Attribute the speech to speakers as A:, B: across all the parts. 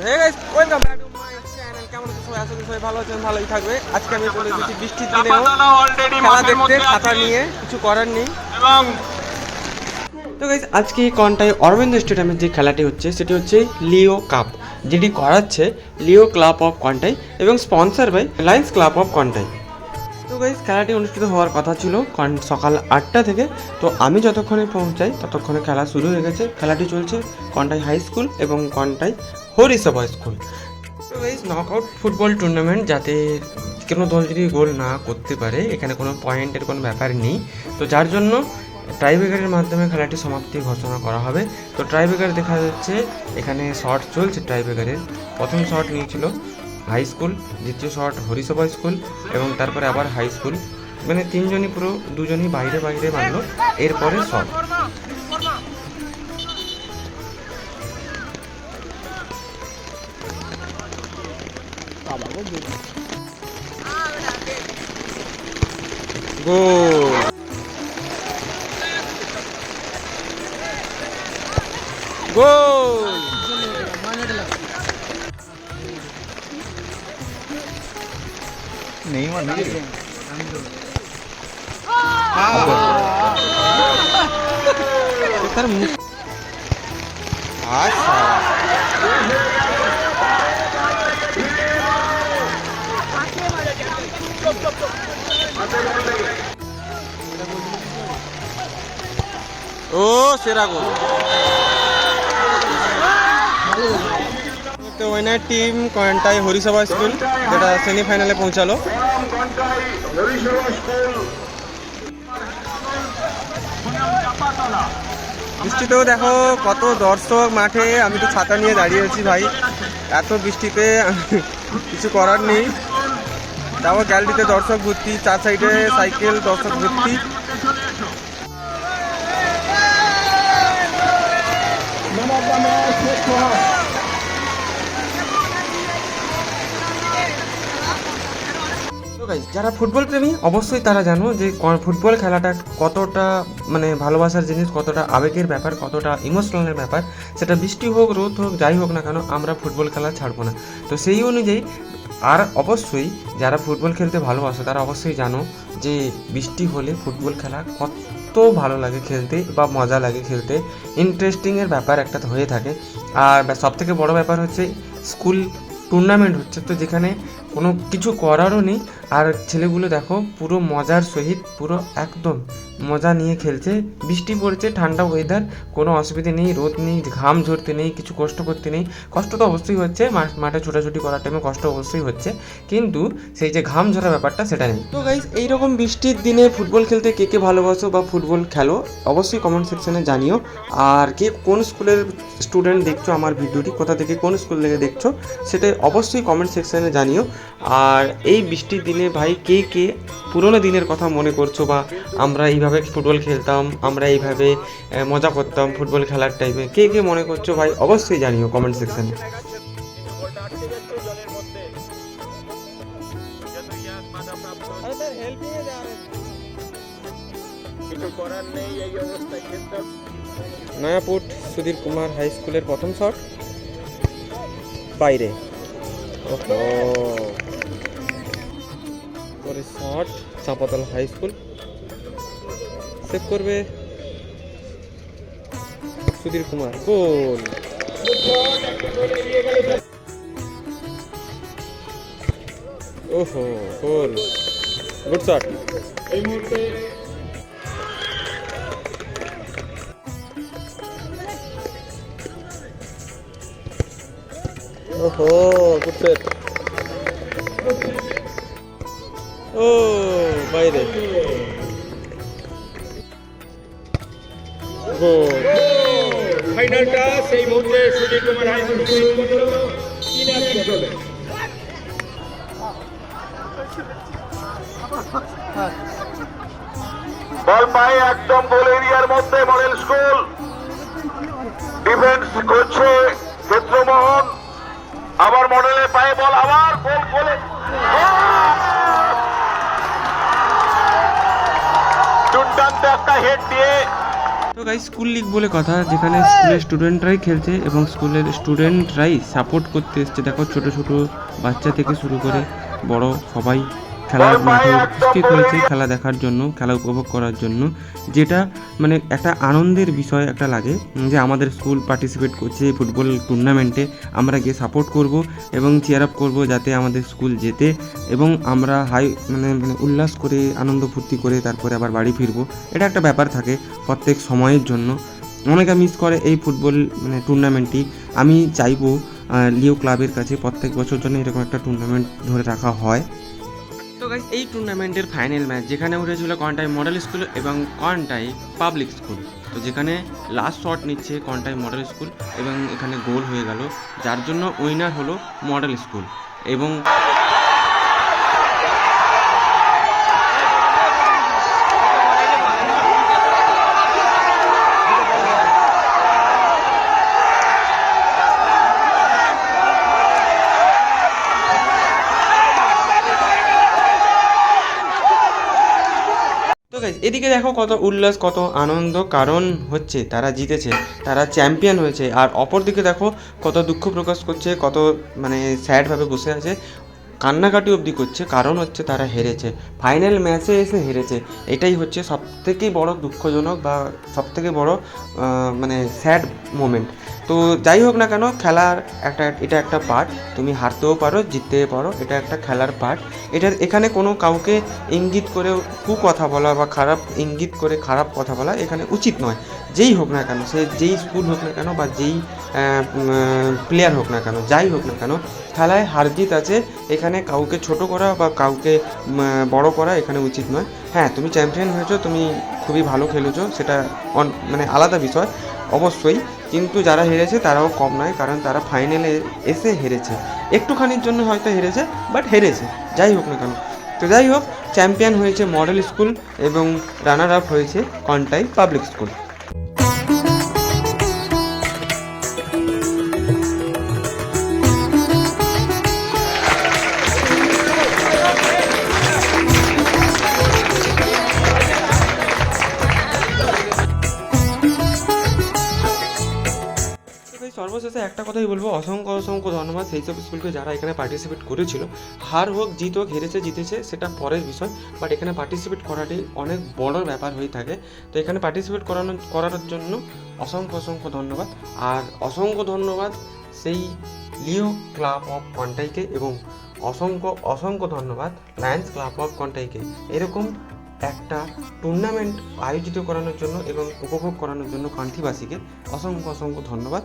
A: Hey guys welcome back to my channel কেমন আছো সবাই? আশা করি সবাই ভালো আছেন ভালোই থাকবে। আজকে আমি চলে এসেছি বৃষ্টির দিনেও। খেলা দেখতে খাতা নিয়ে কিছু করার নেই।
B: এবং
A: তো গাইস আজকে কনটায় অরবিন্দ স্টেডিয়ামের যে খেলাটি হচ্ছে সেটি হচ্ছে লিও কাপ যেটি করাচ্ছে লিও ক্লাব অফ কন্টাই এবং sponsor by Lions club of Contai তো গাইস খেলাটি অনুষ্ঠিত হওয়ার কথা ছিল সকাল আটটা থেকে। তো আমি যতক্ষণে পৌঁছাই ততক্ষণে খেলা শুরু হয়ে গেছে। খেলাটি চলছে কন্টাই হাই স্কুল এবং কন্টাই হরিসভা স্কুল। তো গাইস নকআউট ফুটবল টুর্নামেন্ট যাতে কোনো দল যদি গোল না করতে পারে, এখানে কোনো পয়েন্টের কোনো ব্যাপার নেই। তো যার জন্য ট্রাইব্রেকারের মাধ্যমে খেলাটি সমাপ্তি ঘোষণা করা হবে। তো ট্রাইব্রেকার দেখা যাচ্ছে, এখানে শট চলছে ট্রাইব্রেকারের প্রথম শট নিয়েছিল হাই স্কুল দ্বিতীয় শট হরিসভা স্কুল, এবং তারপরে আবার হাই স্কুল মানে তিনজনই পুরো, দুজনই বাইরে বাইরে মারলো, এরপরে শট গোল গোল তার মুখ আচ্ছা ও, সেরা গোল। তো টিম কয়েন্টাই হরিসভা স্কুল যেটা সেমিফাইনালে পৌঁছালো। বৃষ্টিতেও দেখো কত দর্শক মাঠে, আমি তো ছাতা নিয়ে দাঁড়িয়ে আছি ভাই। এত বৃষ্টিতে কিছু করার নেই। তারপর গ্যালারিতে দর্শক ভর্তি, চার সাইডে সাইকেল, দর্শক ভর্তি। যারা ফুটবল প্রেমী, অবশ্যই তারা জানো যে ফুটবল খেলাটা কতটা মানে ভালোবাসার জিনিস, কতটা আবেগের ব্যাপার, কতটা ইমোশনালের ব্যাপার, সেটা বৃষ্টি হোক, রোদ হোক, যাই হোক না কেন, আমরা ফুটবল খেলা ছাড়বো না। তো সেই অনুযায়ী আর অবশ্যই যারা ফুটবল খেলতে ভালোবাসে, তারা অবশ্যই জানো যে বৃষ্টি হলে ফুটবল খেলা কত ভালো লাগে খেলতে বা মজা লাগে খেলতে। ইন্টারেস্টিংয়ের ব্যাপার একটা হয়ে থাকে। আর সব থেকে বড়ো ব্যাপার হচ্ছে স্কুল টুর্নামেন্ট হচ্ছে, তো যেখানে কোনো কিছু করারও নেই। আর ছেলেগুলো দেখো, পুরো মজার সহিত, পুরো একদম মজা নিয়ে খেলছে। বৃষ্টি পড়ছে, ঠান্ডা ওয়েদার কোনো অসুবিধে নেই, রোদ নেই, ঘাম ঝরতে নেই, কিছু কষ্ট করতে নেই। কষ্ট তো অবশ্যই হচ্ছে মাঠ- ছোটাছুটি করার টাইমে কষ্ট অবশ্যই হচ্ছে। কিন্তু সেই যে ঘাম ঝরা ব্যাপারটা, সেটা নেই। তো গাইজ এইরকম বৃষ্টির দিনে ফুটবল খেলতে কে কে ভালোবাসো বা ফুটবল খেলো, অবশ্যই কমেন্ট সেকশনে জানিও। আর কে কোন স্কুলের স্টুডেন্ট দেখছ আমার ভিডিওটি, কোথা থেকে কোন স্কুল থেকে দেখছ সেটা অবশ্যই কমেন্ট সেকশনে জানিও। আর এই বৃষ্টির দিনে ভাই কে কে পুরনো দিনের কথা মনে করছ বা আমরা এইভাবে ফুটবল খেলতাম, আমরা এইভাবে মজা করতাম ফুটবল খেলার টাইমে কে কে মনে করছ ভাই? অবশ্যই জানিও কমেন্ট সেকশনে। নয়াপুট সুধীর কুমার হাই স্কুলের প্রথম শট। বাইরে। ওহো। পরে shot Champatal high school save করবে সুধীর কুমার। গোল ওহো গোল গুড শট
B: এই মুহূর্তে
A: ওহো গুড সেভ বাইরে।
B: ফাইনালটা সেই মুহূর্তে কুমার বল পায় একদম গোল এরিয়ার মধ্যে মডেল স্কুল। ডিফেন্স করছে ক্ষেত্রমোহন। আবার মডেলে পায়ে বল আবার
A: তো গাই স্কুল লিগ বলে কথা, যেখানে স্কুলের স্টুডেন্টরাই খেলছে এবং স্কুলের স্টুডেন্টরাই সাপোর্ট করতে এসছে। দেখো, ছোট ছোট বাচ্চা থেকে শুরু করে বড় সবাই খেলার মাঠে উপস্থিত হয়েছে খেলা দেখার জন্য খেলা উপভোগ করার জন্য যেটা মানে একটা আনন্দের বিষয় একটা লাগে যে আমাদের স্কুল পার্টিসিপেট করছে ফুটবল টুর্নামেন্টে আমরা গিয়ে সাপোর্ট করব এবং চেয়ার আপ করব যাতে আমাদের স্কুল যেতে এবং আমরা হাই মানে মানে উল্লাস করে আনন্দ ফুর্তি করে তারপরে আবার বাড়ি ফিরবো। এটা একটা ব্যাপার থাকে প্রত্যেক সময়ের জন্য। অনেকে মিস করে এই ফুটবল মানে টুর্নামেন্টটি আমি চাইব লিও ক্লাবের কাছে প্রত্যেক বছর জন্য এরকম একটা টুর্নামেন্ট ধরে রাখা হয়। তো গাইস এই টুর্নামেন্টের ফাইনাল ম্যাচ যেখানে উঠেছিল কন্টাই মডেল স্কুল এবং কন্টাই পাবলিক স্কুল তো যেখানে লাস্ট শট নিচ্ছে কন্টাই মডেল স্কুল এবং এখানে গোল হয়ে গেল, যার জন্য উইনার হলো মডেল স্কুল এবং গাইজ এদিকে দেখো কত উল্লাস, কত আনন্দ। কারণ হচ্ছে তারা জিতেছে, তারা চ্যাম্পিয়ন হয়েছে। আর অপর দিকে দেখো কত দুঃখ প্রকাশ করছে, কত মানে স্যাডভাবে বসে আছে। কান্নাকাটি অবধি করছে, কারণ হচ্ছে তারা হেরেছে। ফাইনাল ম্যাচে এসে হেরেছে। এটাই হচ্ছে সবথেকে বড় দুঃখজনক বা সবথেকে বড় মানে স্যাড মোমেন্ট তো যাই হোক না কেন, খেলার একটা, এটা একটা পার্ট তুমি হারতেও পারো, জিততেও পারো, এটা একটা খেলার পার্ট এটা, এখানে কোনো কাউকে ইঙ্গিত করে কু কথা বলা বা খারাপ, ইঙ্গিত করে খারাপ কথা বলা এখানে উচিত নয়। যেই হোক না কেন, সে যেই স্কুল হোক না কেন বা যেই প্লেয়ার হোক না কেন, যাই হোক না কেন, খেলায় হার জিত আছে এখানে কাউকে ছোট করা বা কাউকে বড় করা এখানে উচিত নয়। হ্যাঁ তুমি চ্যাম্পিয়ন হয়েছো, তুমি খুবই ভালো খেলেছো, সেটা মানে আলাদা বিষয়, অবশ্যই। কিন্তু যারা হেরেছে, তারাও কম নয়, কারণ তারা ফাইনালে এসে হেরেছে। একটুখানির জন্য হয়তো হেরেছে, বাট হেরেছে, যাই হোক না কেন। তো যাই হোক, চ্যাম্পিয়ন হয়েছে মডেল স্কুল এবং রানার আপ হয়েছে কন্টাই পাবলিক স্কুল। সর্বশেষে একটা কথাই বলব, অসংখ্য অসংখ্য ধন্যবাদ সেই সব স্কুলকে যারা এখানে পার্টিসিপেট করেছিল। হার হোক, জিত হোক, হেরেছে, জিতেছে, সেটা পরের বিষয় বাট এখানে পার্টিসিপেট করাটি অনেক বড় ব্যাপার হয়ে থাকে। তো এখানে পার্টিসিপেট করানো করার জন্য অসংখ্য অসংখ্য ধন্যবাদ। আর অসংখ্য ধন্যবাদ সেই লিও ক্লাব অফ কন্টাইকে এবং অসংখ্য অসংখ্য ধন্যবাদ লায়ন্স ক্লাব অফ কন্টাইকে। এরকম একটা টুর্নামেন্ট আয়োজিত করানোর জন্য এবং উপভোগ করানোর জন্য কান্থিবাসীকে অসংখ্য অসংখ্য ধন্যবাদ।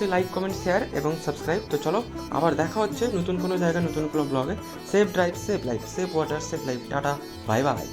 A: অবশ্যই লাইক কমেন্ট শেয়ার এবং সাবস্ক্রাইব তো চলো, আবার দেখা হচ্ছে নতুন কোনো জায়গায়, নতুন কোনো ব্লগে safe drive save life save water safe life tata bye bye